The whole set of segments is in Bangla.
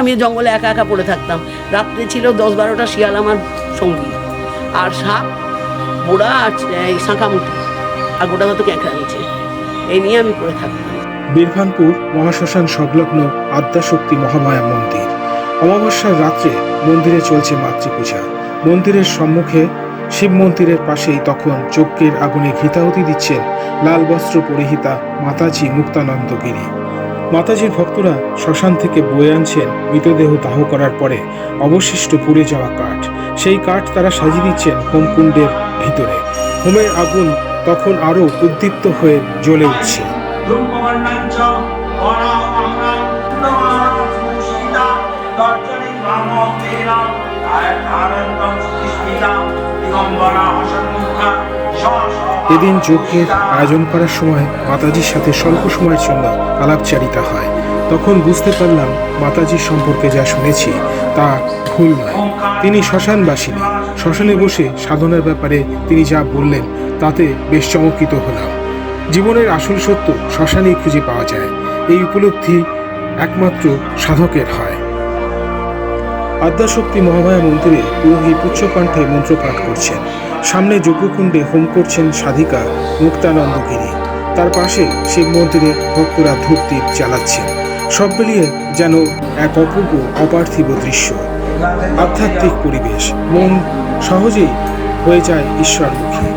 আমি জঙ্গলে একা একা পড়ে থাকতাম। রাত্রে ছিল দশ বারোটা শিয়াল আমার সঙ্গী। আর সাপ বোড়া আর শাঁখামুটি আর গোটা কত ক্যাঁকড়া নিচে এই নিয়ে আমি পড়ে থাকতাম। বীরভানপুর মহাশ্মশান সংলগ্ন আদ্যাশক্তি মহামায়া মন্দির। অমাবস্যার রাত্রে মন্দিরে চলছে মাতৃপূজা। মন্দিরের সম্মুখে শিব মন্দিরের পাশেই তখন যজ্ঞের আগুনে ঘৃতাহুতি দিচ্ছেন লাল বস্ত্র পরিহিতা মাতাজি মুক্তানন্দগিরি। মাতাজির ভক্তরা শ্মশান থেকে বয়ে আনছেন, মৃতদেহ দাহ করার পরে অবশিষ্ট পুড়ে যাওয়া কাঠ। সেই কাঠ তারা সাজিয়ে দিচ্ছেন হোমকুণ্ডের ভিতরে। হোমের আগুন তখন আরও উদ্দীপ্ত হয়ে জ্বলে উঠছে। এদিন যজ্ঞের আয়োজন করার সময় মাতাজির সাথে স্বল্প সময়ের জন্য আলাপচারিতা হয়। তখন বুঝতে পারলাম মাতাজির সম্পর্কে যা শুনেছি তা ভুল নয়। তিনি শ্মশানবাসিনী শ্মশানে বসে সাধনার ব্যাপারে তিনি যা বললেন তাতে বেশ চমকিত হলাম। জীবনের আসল সত্য শ্মশানেই খুঁজে পাওয়া যায়। এই উপলব্ধি একমাত্র সাধকের হয়। আদ্যাশক্তি মহামায়া মন্দিরে পুরোহিত উচ্চকণ্ঠে মন্ত্রপাঠ করছেন। সামনে যজ্ঞকুণ্ডে হোম করছেন সাধিকা মুক্তানন্দগিরি। তার পাশে শিব মন্দিরে ভক্তরা দ্বীপ জ্বালাচ্ছেন। সব মিলিয়ে যেন এক অপূর্ব অপার্থিব দৃশ্য। আধ্যাত্মিক পরিবেশ, মন সহজেই হয়ে যায় ঈশ্বরমুখী।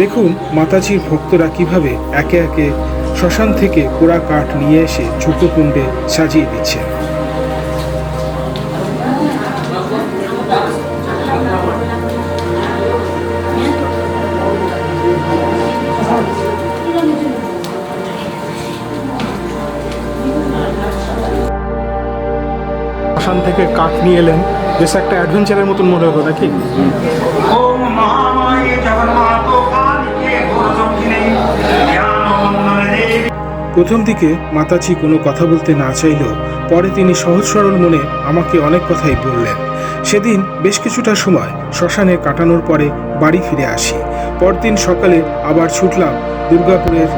দেখুন মাতাজির ভক্তরা কীভাবে একে একে শ্মশান থেকে পোড়া কাঠ নিয়ে এসে যজ্ঞকুণ্ডে সাজিয়ে দিচ্ছেন। আসাম থেকে কাঠ নিয়ে এলেন। বেশ একটা অ্যাডভেঞ্চারের মতন মনে হলো নাকি? প্রথম দিকে মাতাজি কোনো কথা বলতে না চাইলেও পরে তিনি সহজ সরল মনে আমাকে অনেক কথাই বললেন। সেদিন বেশ কিছুটা সময় শ্মশানে কাটানোর পরে বাড়ি ফিরে আসি। পরদিন সকালে আবার ছুটলাম দুর্গাপুরের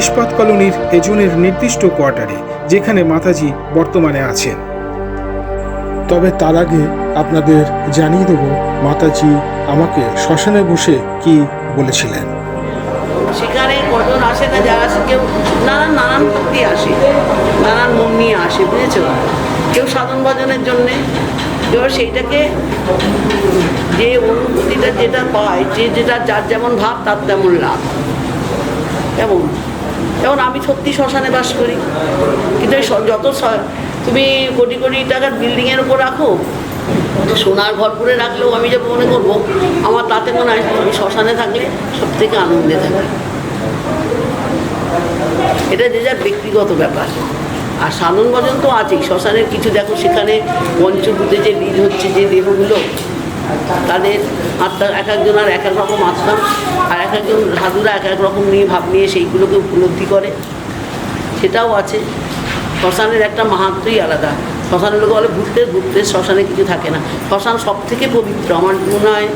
ইস্পাত কলোনির এজনের নির্দিষ্ট কোয়ার্টারে যেখানে মাতাজি বর্তমানে আছেন। তবে তার আগে আপনাদের জানিয়ে দেব, মাতাজি আমাকে শ্মশানে বসে কি বলেছিলেন। সেখানে কজন আসে না, যারা আসে, কেউ নানান নানান ভক্তি আসে, নানান মন নিয়ে আসে, বুঝেছ? কেউ সাধন ভজনের জন্যে। কেউ সেইটাকে যে অনুভূতিটা যেটা পায়, যে যেটা যার যেমন ভাব, তার তেমন লাভ। কেমন? যেমন আমি সত্যি শ্মশানে বাস করি, কিন্তু যত তুমি কোটি কোটি টাকার বিল্ডিংয়ের উপর রাখো? সোনার ঘর করে রাখলেও আমি যে মনে করব, আমার তাতে মনে হয় আমি শ্মশানে থাকলে সব থেকে আনন্দে থাকি এটা যে যার ব্যক্তিগত ব্যাপার। আর সাধন ভজন তো আছেই, শ্মশানের কিছু দেখো, সেখানে পঞ্চভূতে যে লীন হচ্ছে, যে দেহগুলো, তাদের আত্মা এক একজনের এক এক রকম আত্মা, আর এক একজন সাধুরা এক এক রকম নিয়ে ভাব নিয়ে সেইগুলোকে উপলব্ধি করে। সেটাও আছে। শ্মশানের একটা মাহাত্মই আলাদা। শ্মশানের লোক বলে ঘুরতে ঘুরতে শ্মশানে কিছু থাকে না। শ্মশান সব থেকে পবিত্র। আমার মনে হয়,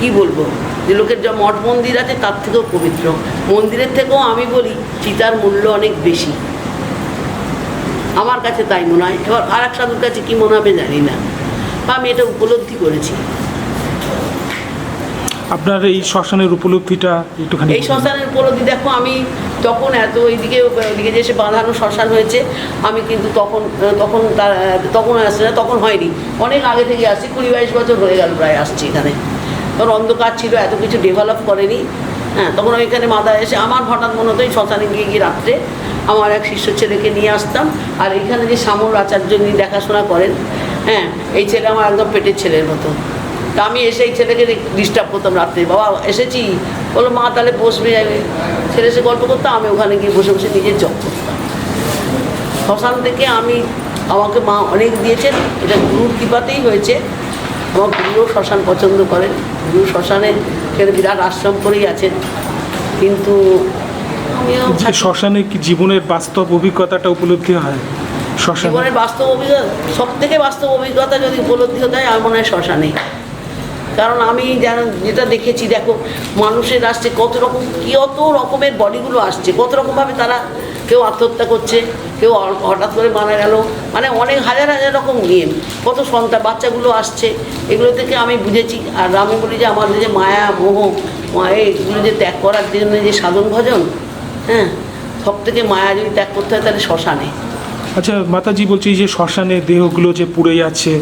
কী বলব? যে লোকের যা মঠ মন্দির আছে, তার থেকেও পবিত্র। মন্দিরের থেকেও আমি বলি, চিতার মূল্য অনেক বেশি। আমার কাছে তাই মনে হয়। এবার আর এক সাধুর কাছে কী মনে হবে জানি না। বা আমি এটা উপলব্ধি করেছি। আপনার এই শ্মশানের উপলব্ধিটা একটুখানি এই শ্মশানের উপলব্ধি দেখো আমি তখন এত ওইদিকে ওইদিকে যে এসে বাঁধানো শ্মশান হয়েছে আমি কিন্তু তখন তখন তার তখন আসছে না তখন হয়নি। অনেক আগে থেকে আসছি কুড়ি বাইশ বছর হয়ে গেল প্রায় আসছি এখানে। তখন অন্ধকার ছিল এত কিছু ডেভেলপ করেনি। হ্যাঁ তখন আমি এখানে মাথা এসে আমার হঠাৎ মনে হতো এই শ্মশানে গিয়ে গিয়ে রাত্রে আমার এক শিষ্য ছেলেকে নিয়ে আসতাম। আর এখানে যে শ্যামল আচার্য যিনি দেখাশোনা করেন হ্যাঁ এই ছেলে আমার একদম পেটের ছেলের মতো। তা আমি এসে এই ছেলেকে ডিস্টার্ব করতাম রাত্রে। বাবা এসেছি। বলল মা তাহলে বসবে। যাবে ছেলে এসে গল্প করতাম আমি ওখানে গিয়ে বসে বসে নিজের জব করতাম। শ্মশান থেকে আমি আমাকে মা অনেক দিয়েছেন। এটা গুরুর কৃপাতেই হয়েছে। আমার গুরুও শ্মশান পছন্দ করেন। গুরু শ্মশানে সেখানে বিরাট আশ্রম করেই আছেন। কিন্তু শ্মশানে কি জীবনের বাস্তব অভিজ্ঞতাটা উপলব্ধি হয়? শ্মশানে? জীবনের বাস্তব অভিজ্ঞতা সব থেকে বাস্তব অভিজ্ঞতা যদি উপলব্ধি হতে হয় আমার মনে হয় শ্মশানে কারণ আমি যেটা দেখেছি, দেখো, মানুষের আসছে কত রকম কত রকমের বডিগুলো আসছে। কত রকমভাবে তারা কেউ আত্মহত্যা করছে, কেউ হঠাৎ করে মারা গেল। মানে অনেক হাজার হাজার রকম নিয়ম কত সন্তান, বাচ্চাগুলো আসছে। এগুলো থেকে আমি বুঝেছি। আর আমি বলি যে আমাদের যে মায়া, মোহ, মায়া, এগুলো যে ত্যাগ করার জন্য যে সাধন ভজন হ্যাঁ? সব থেকে মায়া যদি ত্যাগ করতে হয়, তাহলে শ্মশানে। আচ্ছা মাতাজি বলছি যে শ্মশানে দেহগুলো যে পুড়ে যাচ্ছে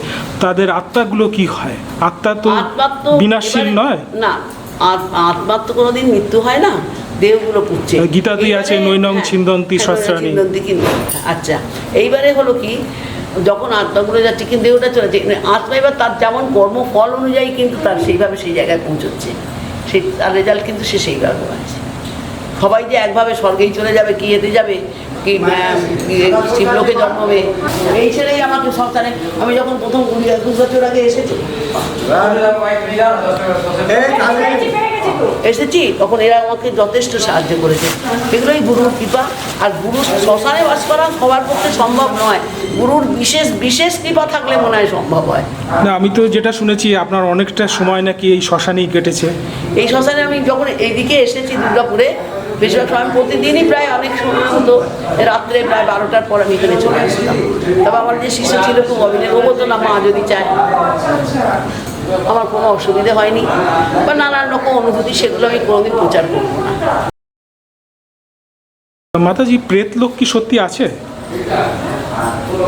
তাদের আত্মাগুলো কি হয়? আত্মা তো তো নয়? না আত- আত্মার তো কোনোদিন মৃত্যু হয় না দেহগুলো পুড়ছে। গীতাতেই আছে, নৈনং হ্যাঁ, ছিন্দন্তি হ্যাঁ, শস্ত্রাণি। আচ্ছা এইবারে হলো কি যখন আত্মাগুলো যাচ্ছে কিন্তু দেহটা চলে যাচ্ছে মানে আত্মা এবার তার যেমন কর্মফল অনুযায়ী কিন্তু তার সেইভাবে সেই জায়গায় পৌঁছচ্ছে। সেই তার রেজাল্ট কিন্তু সে সেইভাবে আছে সবাই যে একভাবে স্বর্গেই চলে যাবে কি এতে যাবে? কি শিবলোকে জন্মবে এই ছেলেই আমাকে সন্তানে আমি যখন প্রথম কুড়ি একুশ বছর আগে এসেছি। এসেছি তখন এরা আমাকে যথেষ্ট সাহায্য করেছে। এগুলোই গুরুর কৃপা আর গুরু শ্মশানে বাস করা সবার পক্ষে সম্ভব নয়। গুরুর বিশেষ বিশেষ কৃপা থাকলে মনে হয় সম্ভব হয়। না আমি তো যেটা শুনেছি আপনার অনেকটা সময় নাকি এই শ্মশানেই কেটেছে। এই শ্মশানে আমি যখন এইদিকে এসেছি দুর্গাপুরে বেশিরভাগ সময় আমি প্রতিদিনই প্রায় অনেক সময় হতো রাত্রে প্রায় বারোটার পর আমি এখানে চলে আসতাম। তবে আমার যে শিশু ছিল খুব অভিনয় ও বলতো না মা যদি চায় আমার কোনো অসুবিধে হয়নি। বা নানান রকম অনুভূতি সেগুলো আমি কোনোদিন প্রচার করব না। মাতাজি প্রেত লোক কি সত্যি আছে?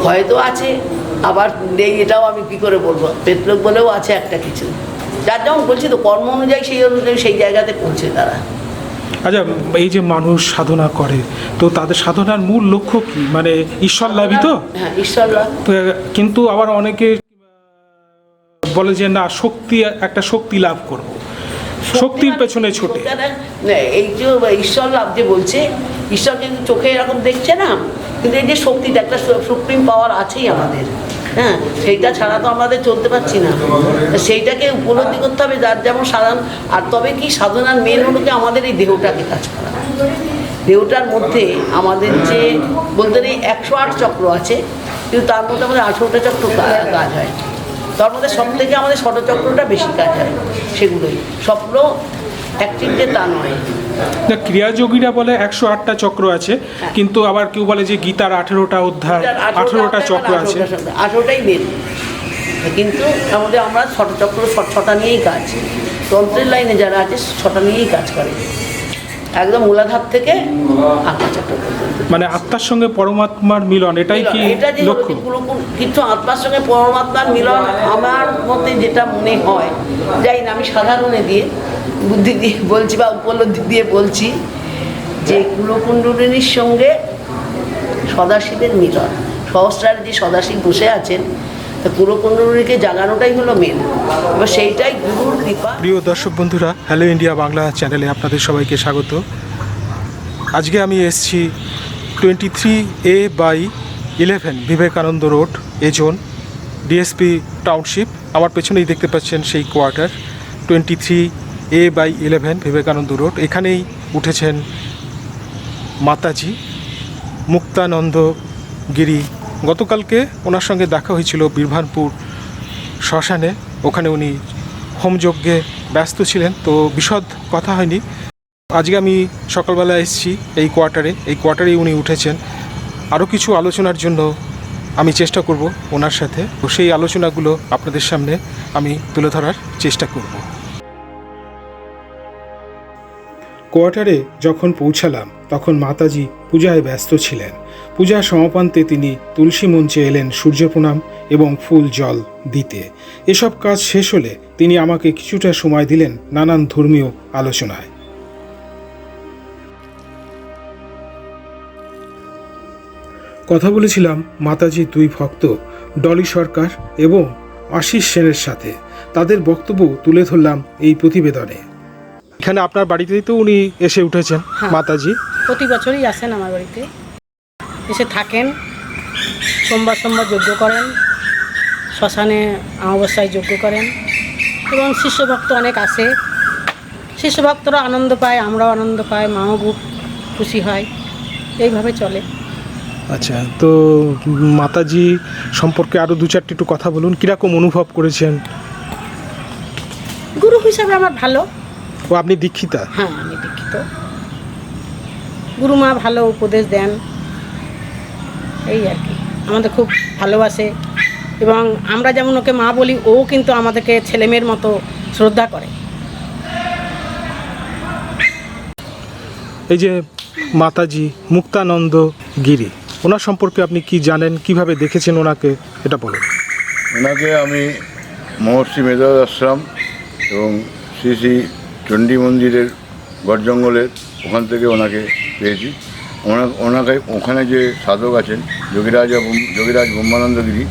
হয়তো আছে আবার নেই এটাও আমি কি করে বলব? পেটলোক বলেও আছে একটা কিছু। যার যেমন বলছি তো কর্ম অনুযায়ী সেই অনুযায়ী সেই জায়গাতে পৌঁছে তারা। আচ্ছা এই যে মানুষ সাধনা করে তো তাদের সাধনার মূল লক্ষ্য কি? মানে ঈশ্বর লাভই তো? হ্যাঁ ঈশ্বর লাভ। কিন্তু আবার অনেকে বলে যে না শক্তি একটা শক্তি লাভ করব। শক্তির পেছনে ছোটে। এই যে ঈশ্বর লাভ যে বলছে ঈশ্বর কিন্তু চোখে এরকম দেখছে না কিন্তু এই যে শক্তিটা একটা সুপ্রিম পাওয়ার আছেই আমাদের। হ্যাঁ সেইটা ছাড়া তো আমাদের চলতে পারছি না। সেইটাকে উপলব্ধি করতে হবে, যার যেমন সাধারণ, আর তবে কি সাধনার মেন হলো কি আমাদের এই দেহটাকে কাজ করা। দেহটার মধ্যে আমাদের যে বলতে নেই একশো আট চক্র আছে, কিন্তু তার মধ্যে আমাদের আঠেরোটা চক্র কাজ হয়। তার মধ্যে সব থেকে আমাদের ষটচক্রটা বেশি কাজ হয় সেগুলোই। স্বপ্ন অ্যাক্টিভ যে তা নয়। না ক্রিয়াযোগীরা বলে একশো আটটা চক্র আছে কিন্তু আবার কেউ বলে যে গীতার আঠেরোটা অধ্যায় আঠেরোটা চক্র আছে। আঠেরোটাই মেন কিন্তু আমাদের আমরা ষটচক্র ছ- ছটা নিয়েই কাজ। তন্ত্রের লাইনে যারা আছে ছটা নিয়েই কাজ করে। একদম মূলাধার থেকে চক্র মানে আত্মার সঙ্গে পরমাত্মার মিলন এটাই কি লক্ষ্য? কিন্তু আত্মার সঙ্গে পরমাত্মার মিলন আমার মতে যেটা মনে হয় যাই না আমি সাধারণে দিয়ে বুদ্ধি দিয়ে বলছি বা উপলব্ধি দিয়ে বলছি যে কুলকুণ্ডলিনীর সঙ্গে সদাশিবের মিলন। সহস্রার যে সদাশিব বসে আছেন তা কুলকুণ্ডলিনীকে জাগানোটাই হলো মেন। এবার সেইটাই গুরুর কৃপা। প্রিয় দর্শক বন্ধুরা হ্যালো ইন্ডিয়া বাংলা চ্যানেলে আপনাদের সবাইকে স্বাগত। আজকে আমি এসছি twenty three A by eleven Vivekananda road A zone DSP township আমার পেছনেই দেখতে পাচ্ছেন সেই quarter twenty three A by eleven Vivekananda road এখানেই উঠেছেন মাতাজি মুক্তানন্দ গিরি। গতকালকে ওনার সঙ্গে দেখা হয়েছিল বীরভানপুর শ্মশানে। ওখানে উনি হোমযজ্ঞে ব্যস্ত ছিলেন, তো বিশদ কথা হয়নি। আজকে আমি সকালবেলা এসেছি এই কোয়ার্টারে। এই কোয়ার্টারেই উনি উঠেছেন। আরও কিছু আলোচনার জন্য আমি চেষ্টা করব ওনার সাথে। সেই আলোচনাগুলো আপনাদের সামনে আমি তুলে ধরার চেষ্টা করব। কোয়ার্টারে যখন পৌঁছালাম, তখন মাতাজি পূজায় ব্যস্ত ছিলেন। পূজা সমাপান্তে তিনি তুলসী মঞ্চে এলেন সূর্য প্রণাম এবং ফুল জল দিতে। এসব কাজ শেষ হলে তিনি আমাকে কিছুটা সময় দিলেন নানান ধর্মীয় আলোচনায়। কথা বলেছিলাম মাতাজির দুই ভক্ত, ডলি সরকার এবং আশিস সেনের সাথে। তাদের বক্তব্য তুলে ধরলাম এই প্রতিবেদনে। এখানে আপনার বাড়িতেই তো উনি এসে উঠেছেন হ্যাঁ। মাতাজি। প্রতি বছরই আসেন আমার বাড়িতে। এসে থাকেন সোমবার সোমবার যজ্ঞ করেন শ্মশানে অমাবস্যায় যজ্ঞ করেন এবং শিষ্যভক্ত অনেক আসে শিষ্যভক্তরা আনন্দ পায় আমরাও আনন্দ পাই মাও খুব খুশি হয়। এইভাবে চলে। আচ্ছা তো মাতাজি সম্পর্কে আরও দু চারটি একটু কথা বলুন। কীরকম অনুভব করেছেন? গুরু হিসাবে আমার ভালো। ও আপনি দীক্ষিতা? হ্যাঁ আমি দীক্ষিত। গুরুমা ভালো উপদেশ দেন। এই আর কি। আমাদের খুব ভালোবাসে এবং আমরা যেমন ওকে মা বলি ও কিন্তু আমাদেরকে ছেলেমেয়ের মতো শ্রদ্ধা করে। এই যে মাতাজি মুক্তানন্দ গিরি ওনার সম্পর্কে আপনি কি জানেন কীভাবে দেখেছেন ওনাকে? এটা বলুন। ওনাকে আমি মহর্ষি মেজাজ আশ্রম এবং শ্রী শ্রী চণ্ডী মন্দিরের গড় জঙ্গলের ওখান থেকে ওনাকে পেয়েছি। ওনা ওনাকে ওখানে যে সাধক আছেন, যোগীরাজ যোগীরাজ ব্রহ্মানন্দগিরি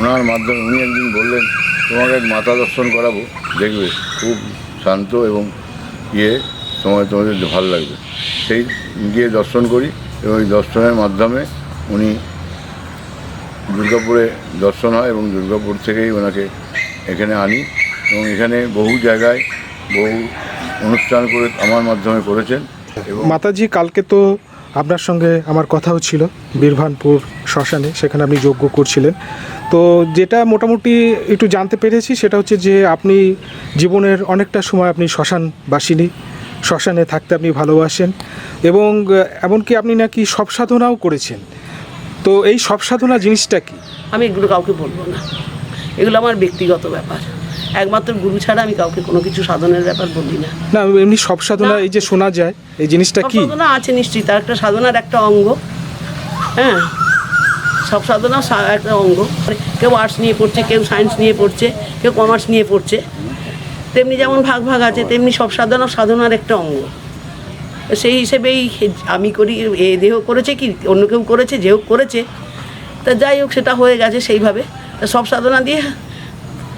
ওনার মাধ্যমে উনি একদিন বললেন, তোমাকে মাতা দর্শন করাবো, দেখবে, খুব শান্ত এবং ইয়ে তোমার তোমাদের ভালো লাগবে। সেই গিয়ে দর্শন করি এবং ওই দর্শনের মাধ্যমে উনি দুর্গাপুরে দর্শন হয় এবং দুর্গাপুর থেকেই ওনাকে এখানে আনি এবং এখানে বহু জায়গায় বহু অনুষ্ঠান করে আমার মাধ্যমে করেছেন এবং মাতাজি কালকে তো আপনার সঙ্গে আমার কথাও ছিল বীরভানপুর শ্মশানে সেখানে আপনি যোগ্য করছিলেন। তো যেটা মোটামুটি একটু জানতে পেরেছি সেটা হচ্ছে যে আপনি জীবনের অনেকটা সময় আপনি শ্মশানবাসিনী শ্মশানে থাকতে আপনি ভালোবাসেন এবং এমনকি আপনি নাকি সব সাধনাও করেছেন। তো এই সব সাধনা জিনিসটা কি? আমি এগুলো কাউকে বলব না। এগুলো আমার ব্যক্তিগত ব্যাপার। একমাত্র গুরু ছাড়া আমি কাউকে কোনো কিছু সাধনের ব্যাপার বলি না। না এমনি সব সাধনা এই যে শোনা যায় এই জিনিসটা কি? সাধনা আছে নিশ্চয়ই তার একটা সাধনার একটা অঙ্গ। হ্যাঁ? সব সাধনা একটা অঙ্গ। কেউ আর্টস নিয়ে পড়ছে কেউ সায়েন্স নিয়ে পড়ছে কেউ কমার্স নিয়ে পড়ছে। তেমনি যেমন ভাগ ভাগ আছে তেমনি সব সাধনা সাধনার একটা অঙ্গ। সেই হিসেবেই আমি করি এ দেহ করেছে কি অন্য কেউ করেছে যেও করেছে তা যাই হোক সেটা হয়ে গেছে সেইভাবে। সব সাধনা দিয়ে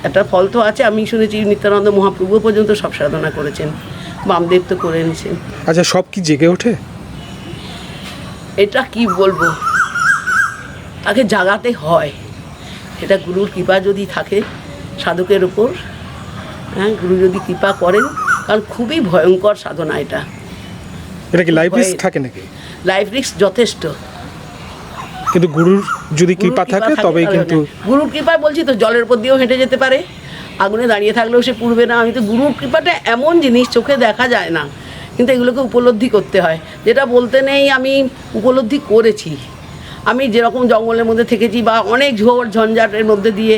একটা ফল তো আছে আমি শুনেছি নিত্যানন্দ মহাপ্রভু পর্যন্ত সব সাধনা করেছেন বামদেব তো করে নিয়েছেন আচ্ছা সব কি জেগে ওঠে? এটা কি বলব? তাকে জাগাতে হয়। এটা গুরুর কৃপা যদি থাকে সাধকের ওপর হ্যাঁ গুরু যদি কৃপা করেন কারণ খুবই ভয়ঙ্কর সাধনা এটা। এটা কি লাইফ রিস্ক থাকে নাকি? লাইফ রিস্ক যথেষ্ট। কিন্তু গুরুর যদি কৃপা থাকে তবেই কিন্তু গুরুর কৃপায় বলছি তো জলের উপর দিয়েও হেঁটে যেতে পারে। আগুনে দাঁড়িয়ে থাকলেও সে পুড়বে না। আমি তো গুরুর কৃপাটা এমন জিনিস চোখে দেখা যায় না। কিন্তু এগুলোকে উপলব্ধি করতে হয়। যেটা বলতে নেই আমি উপলব্ধি করেছি। আমি যেরকম জঙ্গলের মধ্যে থেকেছি বা অনেক ঝোড় ঝঞ্ঝাটের মধ্যে দিয়ে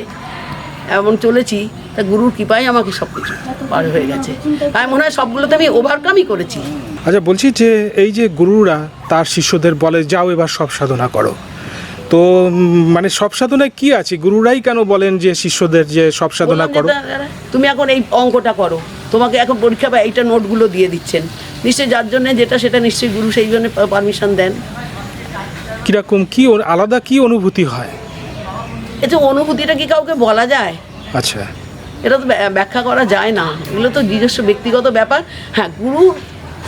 এমন চলেছি তা গুরুর কৃপায় আমাকে সব কিছু পার হয়ে গেছে। আমি মনে হয় সবগুলোতে আমি ওভারকামই করেছি। আচ্ছা বলছি যে এই যে গুরুরা তার শিষ্যদের বলে যাও এবার সব সাধনা করো। তো মানে সব সাধনায় কি আছে? গুরুরাই কেন বলেন যে শিষ্যদের যে সব সাধনা করো? তুমি এখন এই অঙ্কটা করো। তোমাকে এখন পরীক্ষা বা এইটা নোটগুলো দিয়ে দিচ্ছেন। নিশ্চয়ই যার জন্য যেটা সেটা নিশ্চয়ই গুরু সেই জন্য পারমিশন দেন। কীরকম কি আলাদা কি অনুভূতি হয়? যে অনুভূতিটা কি কাউকে বলা যায়? আচ্ছা। এটা তো ব্যা- ব্যাখ্যা করা যায় না। এগুলো তো নিজস্ব ব্যক্তিগত ব্যাপার। হ্যাঁ গুরু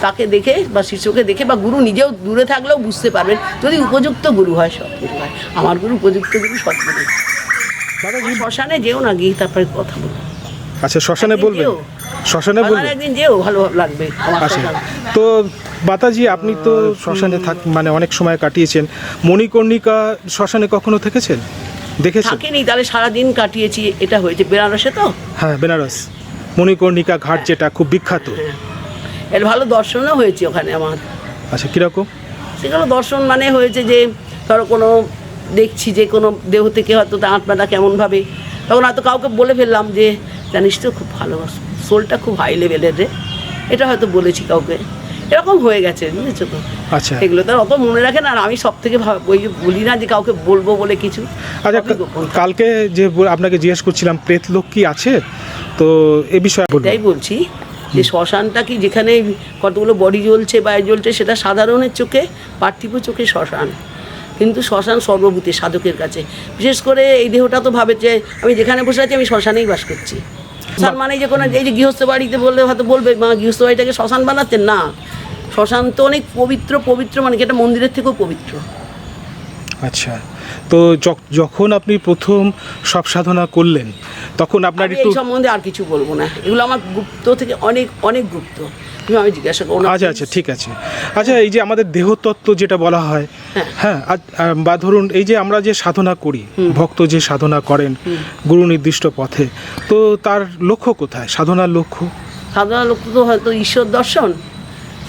তাকে দেখে বা শিষ্যকে দেখে বা গুরু নিজেও দূরে থাকলেও বুঝতে পারবেন যদি উপযুক্ত গুরু হয় সৎ গুরু হয়। আমার গুরু উপযুক্ত গুরু সৎ গুরু শ্মশানে যেও না গিয়ে তারপরে কথা বলব আচ্ছা শ্মশানে যেও। শ্মশানে বলবে একদিন যেও ভালো লাগবে আচ্ছা। তো বাতাজি আপনি তো শ্মশানে থাক মানে অনেক সময় কাটিয়েছেন। মণিকর্ণিকা শ্মশানে কখনো থেকেছেন? দেখেছেন? থাকিনি তাহলে সারাদিন কাটিয়েছি এটা হয়েছে। বেনারসে তো? হ্যাঁ বেনারস। মণিকর্ণিকা ঘাট যেটা খুব বিখ্যাত। এর ভালো দর্শনও হয়েছে ওখানে আমার। আচ্ছা কীরকম? সেগুলো দর্শন মানে হয়েছে যে ধরো কোনো দেখছি যে কোনো দেহ থেকে হয়তো আত্মাটা কেমনভাবে তখন হয়তো কাউকে বলে ফেললাম যে জানিস তো খুব ভালো সোলটা খুব হাই লেভেলের রে। এটা হয়তো বলেছি কাউকে। এরকম হয়ে গেছে বুঝেছ তো? আচ্ছা। এগুলো তো অত মনে রাখে না আর আমি সব থেকে ওই যে বলি না যে কাউকে বলব বলে কিছু আচ্ছা। কালকে যে আপনাকে জিজ্ঞেস করছিলাম প্রেত লোক কি আছে? তো এ বিষয়ে এটাই বলছি যে শ্মশানটা কি যেখানে কতগুলো বডি জ্বলছে বা জ্বলছে সেটা সাধারণের চোখে, পার্থিব চোখে শ্মশান। কিন্তু শ্মশান সর্বভূতে সাধকের কাছে। বিশেষ করে এই দেহটা তো ভাবে যে আমি যেখানে বসে আছি আমি শ্মশানেই বাস করছি। শ্মশান মানে যে কোনো এই যে গৃহস্থ বাড়িতে বললে হয়তো বলবে, মা, গৃহস্থ বাড়িটাকে শ্মশান বানাচ্ছেন? না। শ্মশান তো অনেক পবিত্র পবিত্র মানে কি এটা মন্দিরের থেকেও পবিত্র। আচ্ছা। তো যখন আপনি প্রথম সব সাধনা করলেন তখন আপনার একটু এই সম্বন্ধে আর কিছু বলব না। এগুলো আমার গুপ্ত থেকে অনেক অনেক গুপ্ত। আমি জিজ্ঞাসা করব আচ্ছা আচ্ছা ঠিক আছে। আচ্ছা এই যে আমাদের দেহতত্ত্ব যেটা বলা হয় হ্যাঁ। আজ- বা ধরুন এই যে আমরা যে সাধনা করি ভক্ত যে সাধনা করেন গুরু নির্দিষ্ট পথে তো তার লক্ষ্য কোথায়? সাধনার লক্ষ্য? সাধারণ লোক তো হয়তো ঈশ্বর দর্শন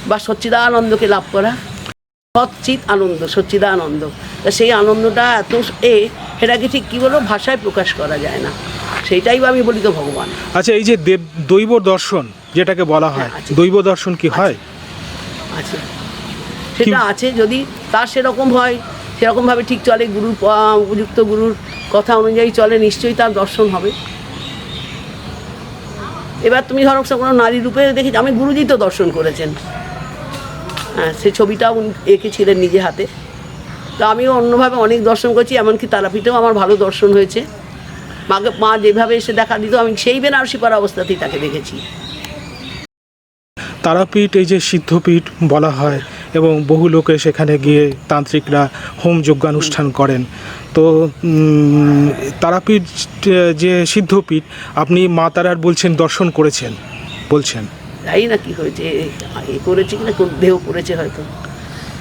বা সচ্চিদানন্দকে লাভ করা। সচ্চিত আনন্দ সচ্চিদানন্দ তা সেই আনন্দটা এত এ সেটাকে ঠিক কী বলব? ভাষায় প্রকাশ করা যায় না। সেইটাই আমি বলি তো ভগবান। আচ্ছা এই যে দেব দৈব দর্শন যেটাকে বলা হয় হ্যাঁ, দৈব দর্শন কি হয়? আছে। সেটা আছে যদি তার সেরকম হয় সেরকমভাবে ঠিক চলে গুরুর উপযুক্ত গুরুর কথা অনুযায়ী চলে নিশ্চয়ই তার দর্শন হবে। এবার তুমি ধরো কোনো নারী রূপে দেখি আমি গুরুজি তো দর্শন করেছেন। হ্যাঁ সে ছবিটাও উনি এঁকেছিলেন নিজে হাতে। তো আমিও অন্যভাবে অনেক দর্শন করছি, এমনকি তারাপীঠেও আমার ভালো দর্শন হয়েছে। মাকে মা যেভাবে এসে দেখা দিত, আমি সেই বেনারসি পরা অবস্থাতেই তাকে দেখেছি। তারাপীঠ, এই যে সিদ্ধপীঠ বলা হয়, এবং বহু লোকে সেখানে গিয়ে তান্ত্রিকরা হোম যজ্ঞানুষ্ঠান করেন। তো তারাপীঠ, যে সিদ্ধপীঠ, আপনি মা তারার বলছেন, দর্শন করেছেন, বলছেন। জানি না কি হয়েছে? এ করেছে কিনা কোন দেহ করেছে হয়তো?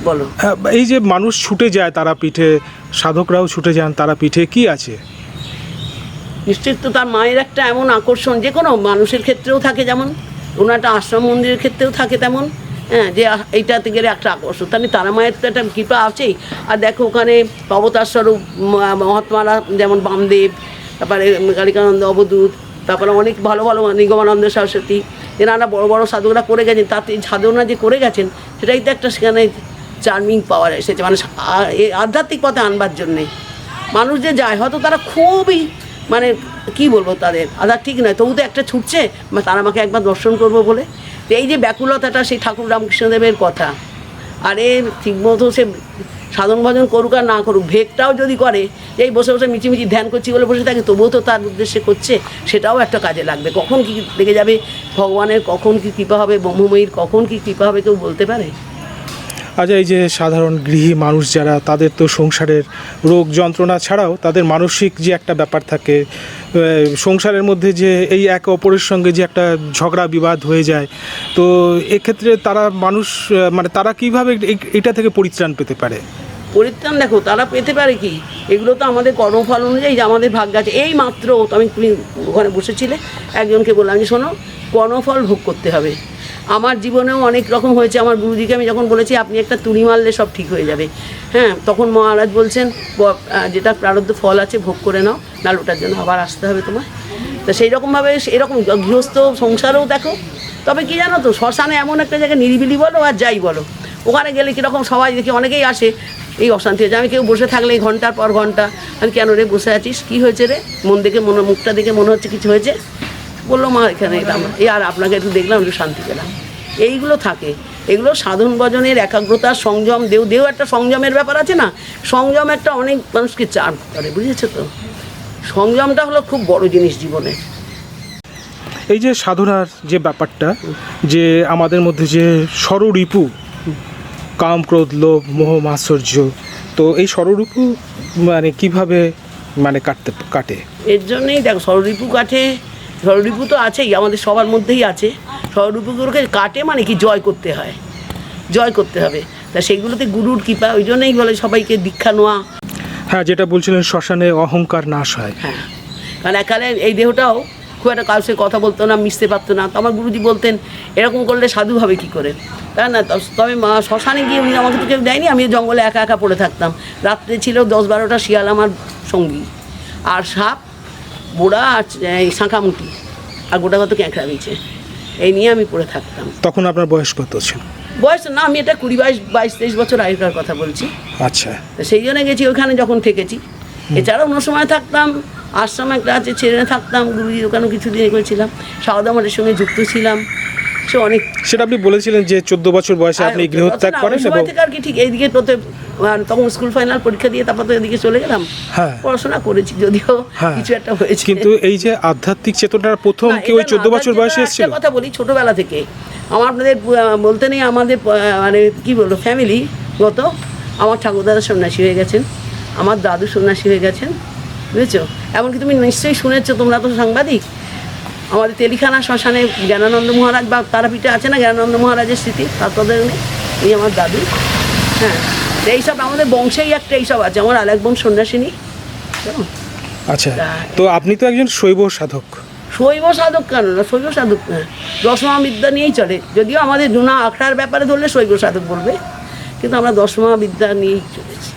বলো। হ্যাঁ, এই যে মানুষ ছুটে যায় তারাপীঠে সাধকরাও ছুটে যান তারাপীঠে কি আছে? নিশ্চয়ই তো তার মায়ের একটা এমন আকর্ষণ যে কোনো মানুষের ক্ষেত্রেও থাকে যেমন কোনো একটা আশ্রম মন্দিরের ক্ষেত্রেও থাকে তেমন হ্যাঁ যে এইটাতে গেলে একটা আকর্ষণ। তাহলে তারা মায়ের তো একটা কৃপা আছেই। আর দেখো ওখানে অবতার স্বরূপ মহাত্মারা যেমন বামদেব তারপরে কালিকানন্দ অবধূত তারপরে অনেক ভালো ভালো নিগমানন্দ সরস্বতী এনারা বড় বড় সাধুরা করে গেছেন তাতে সাধনা যে করে গেছেন, সেটাই তো একটা সেখানে চার্মিং পাওয়ার এসেছে। মানে আধ্যাত্মিক পথে আনবার জন্যে। মানুষ যে যায়, হয়তো তারা খুবই মানে কি বলব তাদের আধার ঠিক নয়, তবু তো একটা ছুটছে, তারা আমাকে একবার দর্শন করব বলে। এই যে ব্যাকুলতাটা সেই ঠাকুর রামকৃষ্ণদেবের কথা আরে ঠিকমতো সে সাধন ভজন করুক আর না করুক ভেগটাও যদি করে, এই বসে বসে মিচিমিচি ধ্যান করছি বলে বসে থাকে, তবুও তো তার উদ্দেশ্যে করছে, সেটাও একটা কাজে লাগবে। কখন কি লেগে যাবে? ভগবানের কখন কি কৃপা হবে? ব্রহ্মময়ীর কখন কি কৃপা হবে কেউ বলতে পারে? আচ্ছা এই যে সাধারণ গৃহী মানুষ যারা, তাদের তো সংসারের রোগ যন্ত্রণা ছাড়াও তাদের মানসিক যে একটা ব্যাপার থাকে সংসারের মধ্যে যে এই একে অপরের সঙ্গে যে একটা ঝগড়া বিবাদ হয়ে যায়, তো এক্ষেত্রে তারা মানুষ মানে তারা কীভাবে এটা থেকে পরিত্রাণ পেতে পারে? পরিত্রাণ দেখো, তারা পেতে পারে কি? এগুলো তো আমাদের কর্মফল অনুযায়ী যে আমাদের ভাগ্য আছে। এই মাত্র তো আমি তুমি ওখানে বসেছিলে, একজনকে বললাম যে শোনো, কর্মফল ভোগ করতে হবে। আমার জীবনেও অনেক রকম হয়েছে। আমার গুরুজিকে আমি যখন বলেছি, আপনি একটা তুড়ি মারলে সব ঠিক হয়ে যাবে। হ্যাঁ তখন মহারাজ বলছেন যেটা প্রারব্ধ ফল আছে ভোগ করে নাও নাহলে ওটার জন্য আবার আসতে হবে তোমার। তো সেই রকমভাবে এরকম গৃহস্থ সংসারেও দেখো। তবে কি জানো তো, শ্মশানে এমন একটা জায়গায় নিরিবিলি বলো আর যাই বলো। ওখানে গেলে কীরকম সবাই দেখি অনেকেই আসে, এই অশান্তি হয়েছে। আমি কেউ বসে থাকলে ঘণ্টার পর ঘণ্টা, আমি কেন রে বসে আছিস? কী হয়েছে রে? মন দেখে মনে, মুখটা দেখে মনে হচ্ছে কিছু হয়েছে। বলল মা এখানে এলাম এই আর আপনাকে একটু দেখলাম একটু শান্তি পেলাম। এইগুলো থাকে। এগুলো সাধন ভজনের একাগ্রতা সংযম দেও দেও একটা সংযমের ব্যাপার আছে না? সংযম একটা অনেক মানুষকে চার করে বুঝেছ তো? সংযমটা হলো খুব বড় জিনিস জীবনে। এই যে সাধনার যে ব্যাপারটা যে আমাদের মধ্যে যে ষড়রিপু কাম ক্রোধ লোভ মোহ মাৎসর্য তো এই ষড়রিপু মানে কীভাবে মানে কাটতে কাটে? এর জন্যই দেখো ষড়রিপু কাটে ষড়রিপু তো আছেই আমাদের সবার মধ্যেই আছে। ষড়রিপুগুলোকে কাটে মানে কি? জয় করতে হয়। জয় করতে হবে। তা সেগুলোতে গুরুর কৃপা ওই জন্যই বলে সবাইকে দীক্ষা নেওয়া। হ্যাঁ যেটা বলছিলেন শ্মশানে অহংকার নাশ হয়। হ্যাঁ। কারণ একালে এই দেহটাও খুব একটা কারোর সাথে কথা বলতো না মিশতে পারতো না। তো আমার গুরুজি বলতেন এরকম করলে সাধু হবে কী করে? তাই না তবে মা শ্মশানে গিয়ে উনি আমাকে তো কেউ দেয়নি আমি জঙ্গলে একা একা পড়ে থাকতাম। রাত্রে ছিল দশ বারোটা শিয়াল আমার সঙ্গী। আর সাপ বোড়া আর এই শাঁখামুটি আর গোটা কত ক্যাঁকড়া বিছে এই নিয়ে আমি পড়ে থাকতাম। তখন আপনার বয়স কত ছিল? বয়স না আমি এটা কুড়ি বাইশ বাইশ তেইশ বছর আগেকার কথা বলছি। আচ্ছা। সেই জন্য গেছি ওখানে যখন থেকেছি। এছাড়া অন্য সময় থাকতাম আশ্রমে একটা আছে ছেড়ে থাকতাম গুরুজির ওখানে কিছুদিন করেছিলাম সাউদা মঠের সঙ্গে যুক্ত ছিলাম। সে অনেক সেটা আপনি বলেছিলেন যে চোদ্দ বছর বয়সে আপনি গৃহত্যাগ করেন এবং আর কি ঠিক এইদিকে তোতে তখন স্কুল ফাইনাল পরীক্ষা দিয়ে তারপর তো এদিকে চলে গেলাম? হ্যাঁ। পড়াশোনা করেছি যদিও হ্যাঁ। কিছু একটা হয়েছে। কিন্তু এই যে আধ্যাত্মিক চেতনার প্রথম কি ওই চোদ্দ বছর বয়সে এসেছিল? কথা বলি ছোটবেলা থেকে। আমার আপনাদের বলতে নেই আমাদের মানে কি বলব ফ্যামিলি গত। আমার ঠাকুরদাদা সন্ন্যাসী হয়ে গেছেন আমার দাদু সন্ন্যাসী হয়ে গেছেন বুঝেছ? এমনকি তুমি নিশ্চয়ই শুনেছো তোমরা তো সাংবাদিক। আমাদের তেলিখানা শ্মশানে জ্ঞানানন্দ মহারাজ বা তারাপীঠে আছে না জ্ঞানানন্দ মহারাজের স্মৃতি? তদের নেই। এই আমার দাদু। হ্যাঁ। এইসব আমাদের বংশেই একটা এইসব আছে। আমার আরেক বোন সন্ন্যাসিনী? আচ্ছা। তো আপনি তো একজন শৈব সাধক। শৈব সাধক কেন? না শৈব সাধক না। দশমা বিদ্যা নিয়েই চলে। যদিও আমাদের জুনা আখড়ার ব্যাপারে ধরলে শৈব সাধক বলবে। কিন্তু আমরা দশমা বিদ্যা নিয়েই চলেছি।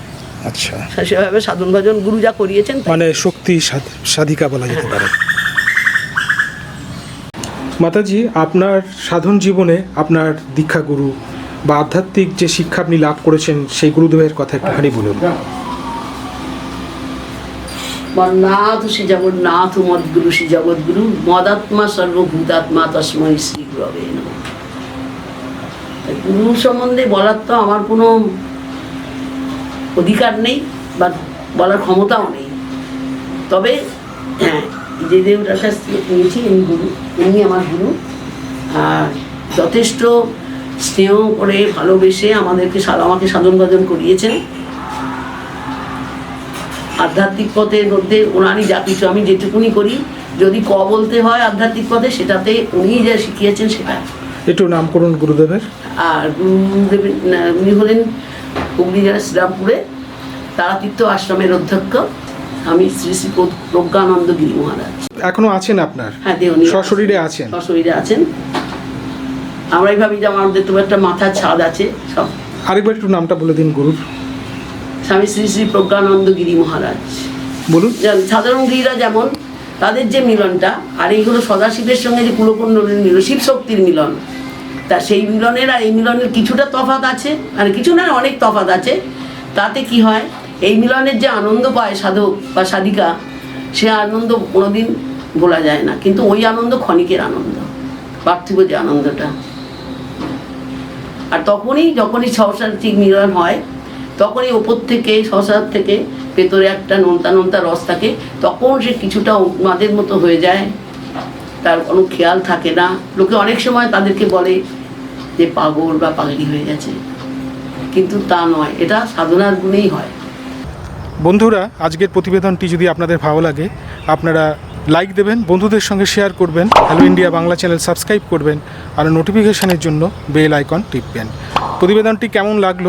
আচ্ছা। সেভাবে সাধন ভজন গুরু যা করিয়েছেন। মানে শক্তি সাধ- সাধিকা বলা যেতে পারে। মাতাজি, আপনার সাধন জীবনে আপনার দীক্ষা গুরু বা আধ্যাত্মিক যে শিক্ষা আপনি লাভ করেছেন, সেই গুরুদেবের কথা একটুখানি বলুন নাথ শ্রী জগন্নাথ, মদ্গুরু শ্রী জগৎগুরু মদাত্মা সর্বভূতাত্মা তস্মৈ শ্রী গুরবে। গুরু সম্বন্ধে বলার তো আমার কোনো অধিকার নেই বা বলার ক্ষমতাও নেই তবে হ্যাঁ যে দেবটার কাছ থেকে পেয়েছি ইনি গুরু উনি আমার গুরু। আর যথেষ্ট স্নেহ করে ভালোবেসে আমাদেরকে আমাকে সাধন ভজন করিয়েছেন। আধ্যাত্মিক পথের মধ্যে ওনারই যা কিছু আমি যেটুকুনি করি যদি ক বলতে হয় আধ্যাত্মিক পথে সেটাতে উনি যা শিখিয়েছেন সেটা। একটু নাম করুন গুরুদেবের। আর গুরুদেবের উনি হলেন হুগলি জেলার শ্রীরামপুরে তারাতীর্থ আশ্রমের অধ্যক্ষ। আমি শ্রী শ্রী প্রজ্ঞানন্দ গিরি মহারাজ। এখনও আছেন আপনার? হ্যাঁ দেওনি সশরীরে আছেন? সশরীরে আছেন। আমরাই ভাবি যে আমাদের তো একটা মাথার ছাদ আছে সব। আরেকবার একটু নামটা বলে দিন গুরুর। স্বামী শ্রী শ্রী প্রজ্ঞানন্দ গিরি মহারাজ। বলুন। সাধারণ গিরিরা যেমন তাদের যে মিলনটা আর এইগুলো সদাশিবের সঙ্গে যে কুলকুণ্ডলীর মিলন শিব শক্তির মিলন। তা সেই মিলনের আর এই মিলনের কিছুটা তফাত আছে মানে কিছু না অনেক তফাত আছে। তাতে কি হয় এই মিলনের যে আনন্দ পায় সাধক বা সাধিকা, সে আনন্দ কোনোদিন ভোলা যায় না। কিন্তু ওই আনন্দ ক্ষণিকের আনন্দ, পার্থিব যে আনন্দটা। আর তখনই যখনই সংসার ঠিক মিলন হয়, তখনই ওপর থেকে সংসার থেকে ভেতরে একটা নোনতা নোনতা রস থাকে। তখন সে কিছুটা উন্মাদের মতো হয়ে যায়। তার কোনো খেয়াল থাকে না। লোকে অনেক সময় তাদেরকে বলে যে পাগল বা পাগলি হয়ে গেছে। কিন্তু তা নয়, এটা সাধনার গুণেই হয়। বন্ধুরা, আজকের প্রতিবেদনটি যদি আপনাদের ভালো লাগে, আপনারা লাইক দেবেন, বন্ধুদের সঙ্গে শেয়ার করবেন hello India Bangla channel subscribe করবেন, আর নোটিফিকেশানের জন্য বেল আইকন টিপবেন। প্রতিবেদনটি কেমন লাগল,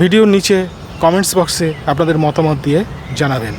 ভিডিওর নিচে কমেন্টস বক্সে আপনাদের মতামত দিয়ে জানাবেন।